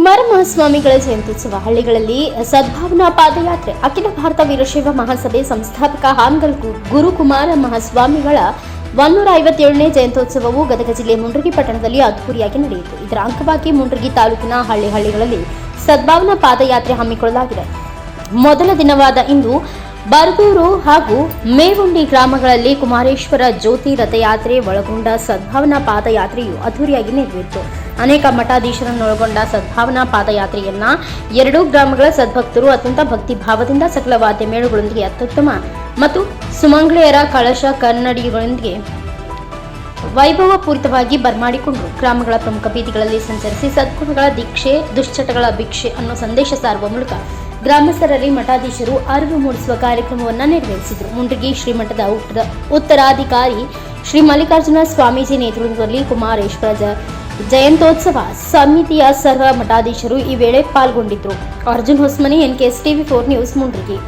ಕುಮಾರಮಹಾಸ್ವಾಮಿಗಳ ಜಯಂತ್ಯುತ್ಸವ ಹಳ್ಳಿಗಳಲ್ಲಿ ಸದ್ಭಾವನಾ ಪಾದಯಾತ್ರೆ. ಅಖಿಲ ಭಾರತ ವೀರಶೈವ ಮಹಾಸಭೆ ಸಂಸ್ಥಾಪಕ ಹಾನ್ಗಲ್ ಗುರುಕುಮಾರ ಗುರು ಕುಮಾರ ಮಹಾಸ್ವಾಮಿಗಳ ಒನ್ನೂರ ಐವತ್ತೇಳನೇ ಜಯಂತ್ಯೋತ್ಸವವು ಗದಗ ಜಿಲ್ಲೆ ಮುಂಡ್ರಗಿ ಪಟ್ಟಣದಲ್ಲಿ ಅದ್ಭುರಿಯಾಗಿ ನಡೆಯಿತು. ಇದರ ಅಂಗವಾಗಿ ಮುಂಡ್ರಗಿ ತಾಲೂಕಿನ ಹಳ್ಳಿ ಹಳ್ಳಿಗಳಲ್ಲಿ ಸದ್ಭಾವನಾ ಪಾದಯಾತ್ರೆ ಹಮ್ಮಿಕೊಳ್ಳಲಾಗಿದೆ. ಮೊದಲ ದಿನವಾದ ಇಂದು ಬರಗೂರು ಹಾಗೂ ಮೇವುಂಡಿ ಗ್ರಾಮಗಳಲ್ಲಿ ಕುಮಾರೇಶ್ವರ ಜ್ಯೋತಿ ರಥಯಾತ್ರೆ ಒಳಗೊಂಡ ಸದ್ಭಾವನಾ ಪಾದಯಾತ್ರೆಯು ಅದ್ದೂರಿಯಾಗಿ ನೆರವೇರಿತು. ಅನೇಕ ಮಠಾಧೀಶರನ್ನೊಳಗೊಂಡ ಸದ್ಭಾವನಾ ಪಾದಯಾತ್ರೆಯನ್ನ ಎರಡೂ ಗ್ರಾಮಗಳ ಸದ್ಭಕ್ತರು ಅತ್ಯಂತ ಭಕ್ತಿ ಭಾವದಿಂದ ಸಕಲ ವಾದ್ಯ ಮೇಳುಗಳೊಂದಿಗೆ ಅತ್ಯುತ್ತಮ ಮತ್ತು ಸುಮಂಗಳೆಯರ ಕಳಶ ಕನ್ನಡಿಗಳೊಂದಿಗೆ ವೈಭವಪೂರಿತವಾಗಿ ಬರಮಾಡಿಕೊಂಡು ಗ್ರಾಮಗಳ ಪ್ರಮುಖ ಬೀದಿಗಳಲ್ಲಿ ಸಂಚರಿಸಿ ಸದ್ಗುಣಗಳ ದೀಕ್ಷೆ, ದುಶ್ಚಟಗಳ ಭಿಕ್ಷೆ ಅನ್ನೋ ಸಂದೇಶ ಸಾರುವ ಮೂಲಕ ಗ್ರಾಮಸ್ಥರಲ್ಲಿ ಮಠಾಧೀಶರು ಅರಿವು ಮೂಡಿಸುವ ಕಾರ್ಯಕ್ರಮವನ್ನು ನೆರವೇರಿಸಿದರು. ಮುಂಡ್ರಿಗಿ ಶ್ರೀಮಠದ ಉತ್ತರ ಉತ್ತರಾಧಿಕಾರಿ ಶ್ರೀ ಮಲ್ಲಿಕಾರ್ಜುನ ಸ್ವಾಮೀಜಿ ನೇತೃತ್ವದಲ್ಲಿ ಕುಮಾರೇಶ್ವರ ಜಯಂತೋತ್ಸವ ಸಮಿತಿಯ ಸರ್ವ ಮಠಾಧೀಶರು ಈ ವೇಳೆ ಪಾಲ್ಗೊಂಡಿದ್ದರು. Arjun Hosmani NKS TV four news Mundrigi